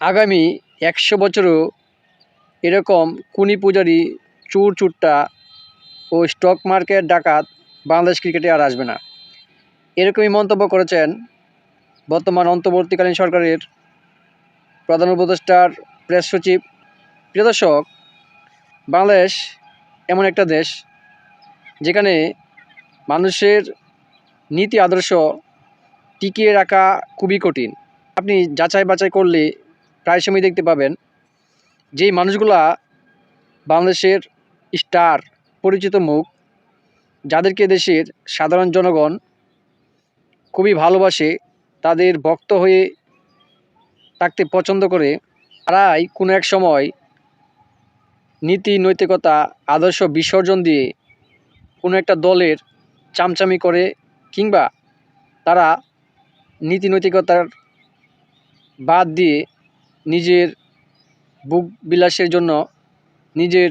আগামী একশো বছরও এরকম কুনি পূজারি চুর চুট্টা ও স্টক মার্কেট ডাকাত বাংলাদেশ ক্রিকেটে আর আসবে না। এরকমই মন্তব্য করেছেন বর্তমান অন্তর্বর্তীকালীন সরকারের প্রধান উপদেষ্টার প্রেস সচিব। প্রিয় দর্শক, বাংলাদেশ এমন একটা দেশ যেখানে মানুষের নীতি আদর্শ টিকিয়ে রাখা খুবই কঠিন। আপনি যাচাই বাছাই করলে প্রায় সময় দেখতে পাবেন, যেই মানুষগুলা বাংলাদেশের স্টার, পরিচিত মুখ, যাদেরকে দেশের সাধারণ জনগণ খুবই ভালোবাসে, তাদের ভক্ত হয়ে থাকতে পছন্দ করে, তারাই কোনো এক সময় নীতি, নৈতিকতা, আদর্শ বিসর্জন দিয়ে কোনো একটা দলের চামচামি করে, কিংবা তারা নীতি, নৈতিকতার বাদ দিয়ে নিজের বুক বিলাসের জন্য, নিজের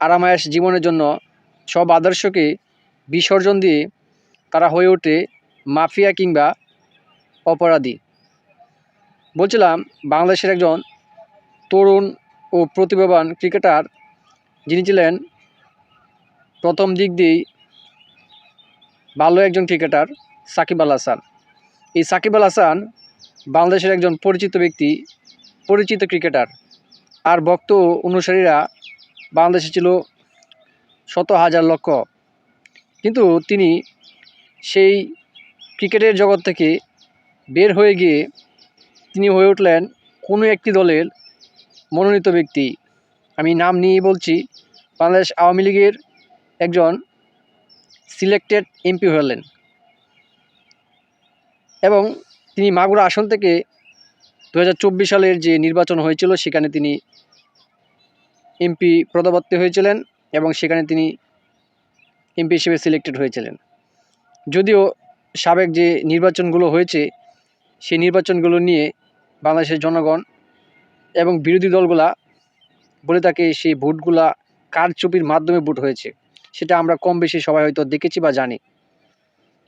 আরামায়াস জীবনের জন্য সব আদর্শকে বিসর্জন দিয়ে তারা হয়ে ওঠে মাফিয়া কিংবা অপরাধী। বলছিলাম, বাংলাদেশের একজন তরুণ ও প্রতিভাবান ক্রিকেটার, যিনি ছিলেন প্রথম দিক দিয়েই ভালো একজন ক্রিকেটার সাকিব আল হাসান। এই সাকিব আল হাসান বাংলাদেশের একজন পরিচিত ব্যক্তি, পরিচিত ক্রিকেটার আর ভক্ত অনুসারীরা বাংলাদেশে ছিল শত হাজার লক্ষ। কিন্তু তিনি সেই ক্রিকেটের জগৎ থেকে বের হয়ে গিয়ে তিনি হয়ে উঠলেন কোনো একটি দলের মনোনীত ব্যক্তি। আমি নাম নিয়েই বলছি, বাংলাদেশ আওয়ামী লীগের একজন সিলেক্টেড এমপি হলেন। এবং তিনি মাগুরা আসন থেকে দু হাজার চব্বিশ সালের যে নির্বাচন হয়েছিল, সেখানে তিনি এমপি পদপ্রার্থী হয়েছিলেন এবং সেখানে তিনি এমপি হিসেবে সিলেক্টেড হয়েছিলেন। যদিও সাবেক যে নির্বাচনগুলো হয়েছে, সেই নির্বাচনগুলো নিয়ে বাংলাদেশের জনগণ এবং বিরোধী দলগুলা বলে থাকে সেই ভোটগুলা কারচুপির মাধ্যমে ভোট হয়েছে। সেটা আমরা কম বেশি সবাই হয়তো দেখেছি বা জানি।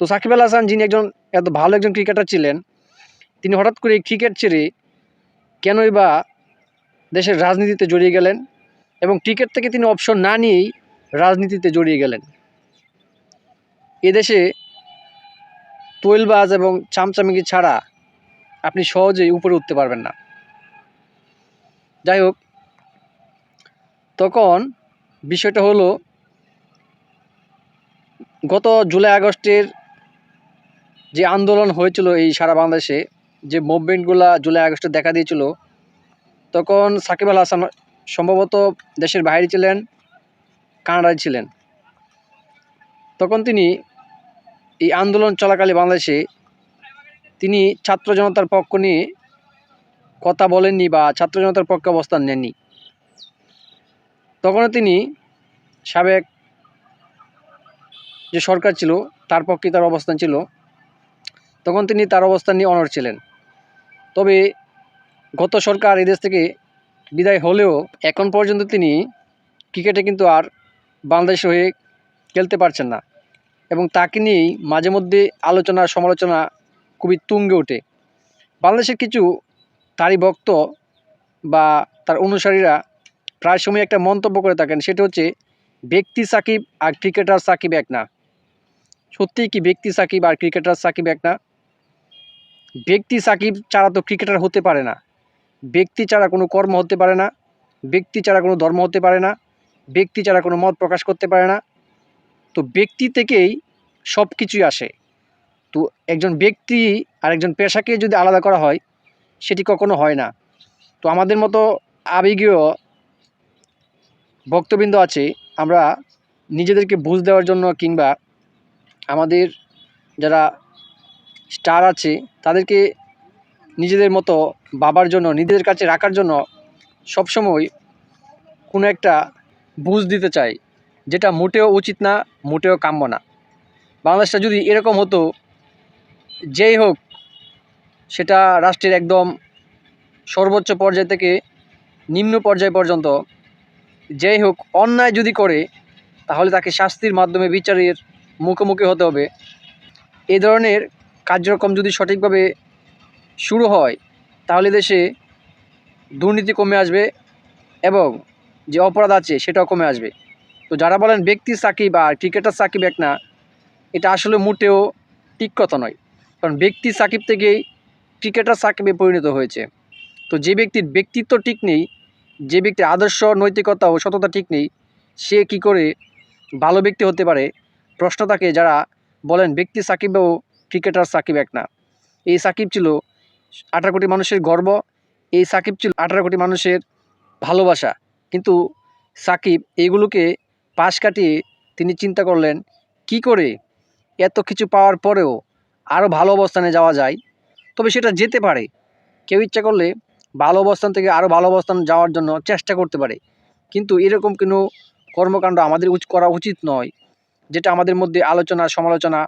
তো সাকিব আল হাসান, যিনি একজন এত ভালো একজন ক্রিকেটার ছিলেন তিনি হঠাৎ করে ক্রিকেট ছেড়ে কেনই বা দেশের রাজনীতিতে জড়িয়ে গেলেন এবং ক্রিকেট থেকে তিনি অপশন না নিয়েই রাজনীতিতে জড়িয়ে গেলেন। এদেশে তৈলবাজ এবং চামচামিকি ছাড়া আপনি সহজেই উপরে উঠতে পারবেন না। যাই হোক, তখন বিষয়টা হলো, গত জুলাই আগস্টের যে আন্দোলন হয়েছিল এই সারা বাংলাদেশে যে মুভমেন্টগুলা জুলাই, আগস্টে দেখা দিয়েছিল, তখন সাকিব আল হাসান সম্ভবত দেশের বাইরে ছিলেন, কানাডায় ছিলেন। তখন তিনি এই আন্দোলন চলাকালে বাংলাদেশে তিনি ছাত্র জনতার পক্ষ নিয়ে কথা বলেননি বা ছাত্র জনতার পক্ষে অবস্থান নেননি। তখনও তিনি সাবেক যে সরকার ছিল, তার পক্ষে তার অবস্থান ছিল, তখন তিনি তার অবস্থান নিয়ে অনড় ছিলেন। তবে গত সরকার এদেশ থেকে বিদায় হলেও এখন পর্যন্ত তিনি ক্রিকেটে কিন্তু আর বাংলাদেশ হয়ে খেলতে পারছেন না। এবং তাকে নিয়েই মাঝে মধ্যে আলোচনা, সমালোচনা খুবই তুঙ্গে ওঠে। বাংলাদেশের কিছু তারই ভক্ত বা তার অনুসারীরা প্রায় সময় একটা মন্তব্য করে থাকেন, সেটা হচ্ছে, ব্যক্তি সাকিব আর ক্রিকেটার সাকিব এক না। সত্যিই কি ব্যক্তি সাকিব আর ক্রিকেটার সাকিব এক না? ব্যক্তি সাকিব ছাড়া তো ক্রিকেটার হতে পারে না। ব্যক্তি ছাড়া কোনো কর্ম হতে পারে না, ব্যক্তি ছাড়া কোনো ধর্ম হতে পারে না, ব্যক্তি ছাড়া কোনো মত প্রকাশ করতে পারে না। তো ব্যক্তি থেকেই সব কিছুই আসে। তো একজন ব্যক্তি আর একজন পেশাকে যদি আলাদা করা হয়, সেটি কখনো হয় না। তো আমাদের মতো আবেগীয় ভক্তবৃন্দ আছে, আমরা নিজেদেরকে বুঝ দেওয়ার জন্য কিংবা আমাদের যারা স্টার আছে, তাদেরকে নিজেদের মতো বাবার জন্য, নিজেদের কাছে রাখার জন্য সবসময় কোনো একটা বুঝ দিতে চাই, যেটা মোটেও উচিত না, মোটেও কাম্য না। বাংলাদেশটা যদি এরকম হতো, যেই হোক, সেটা রাষ্ট্রের একদম সর্বোচ্চ পর্যায় থেকে নিম্ন পর্যায় পর্যন্ত, যেই হোক, অন্যায় যদি করে, তাহলে তাকে শাস্তির মাধ্যমে বিচারের মুখোমুখি হতে হবে। এ ধরনের কার্যক্রম যদি সঠিকভাবে শুরু হয়, তাহলে দেশে দুর্নীতি কমে আসবে এবং যে অপরাধ আছে সেটাও কমে আসবে। তো যারা বলেন ব্যক্তি সাকিব বা ক্রিকেটার সাকিব এক না, এটা আসলে মোটেও ঠিক কথা নয়। কারণ ব্যক্তি সাকিব থেকেই ক্রিকেটার সাকিবে পরিণত হয়েছে। তো যে ব্যক্তির ব্যক্তিত্ব ঠিক নেই, যে ব্যক্তির আদর্শ, নৈতিকতা ও সততা ঠিক নেই, সে কি করে ভালো ব্যক্তি হতে পারে? প্রশ্ন থাকে যারা বলেন ব্যক্তি সাকিব ও ক্রিকেটার সাকিব এক না। এই সাকিব ছিল আঠারো কোটি মানুষের গর্ব, এই সাকিব ছিল আঠারো কোটি মানুষের ভালোবাসা। কিন্তু সাকিব এইগুলোকে পাশ কাটিয়ে তিনি চিন্তা করলেন, কি করে এত কিছু পাওয়ার পরেও আরও ভালো অবস্থানে যাওয়া যায়? তবে সেটা যেতে পারে। কেউ ইচ্ছা করলে ভালো অবস্থান থেকে আরও ভালো অবস্থান যাওয়ার জন্য চেষ্টা করতে পারে। কিন্তু এরকম কোনো কর্মকাণ্ড আমাদের করা উচিত নয়, যেটা আমাদের মধ্যে আলোচনা, সমালোচনা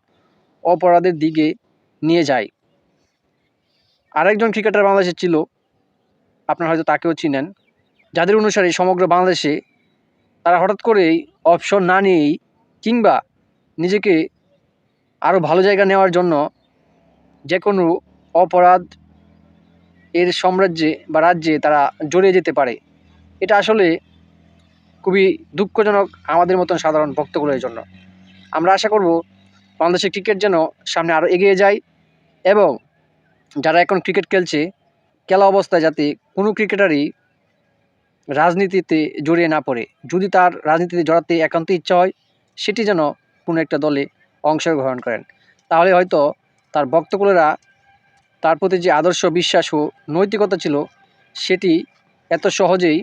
অপরাধের দিকে নিয়ে যায়। আরেকজন ক্রিকেটার বাংলাদেশে ছিল, আপনারা হয়তো তাকেও চিনেন, যাদের অনুসারে সমগ্র বাংলাদেশে তারা হঠাৎ করেই অপশন না নিয়েই কিংবা নিজেকে আরও ভালো জায়গা নেওয়ার জন্য যে কোনো অপরাধ এর সাম্রাজ্যে বা রাজ্যে তারা জড়িয়ে যেতে পারে। এটা আসলে খুবই দুঃখজনক আমাদের মতন সাধারণ ভক্তগুলোর জন্য। আমরা আশা করব বাংলাদেশের ক্রিকেট যেন সামনে আরও এগিয়ে যায় এবং যারা এখন ক্রিকেট খেলছে, খেলা অবস্থায় যাতে কোনো ক্রিকেটারই রাজনীতিতে জড়িয়ে না পড়ে। যদি তার রাজনীতিতে জড়াতে একান্ত ইচ্ছা হয়, সেটি যেন কোনো একটা দলে অংশগ্রহণ করেন। তাহলে হয়তো তার ভক্তকুলেরা তার প্রতি যে আদর্শ বিশ্বাস ও নৈতিকতা ছিল, সেটি এত সহজেই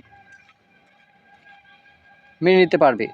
মেনে নিতে পারবে।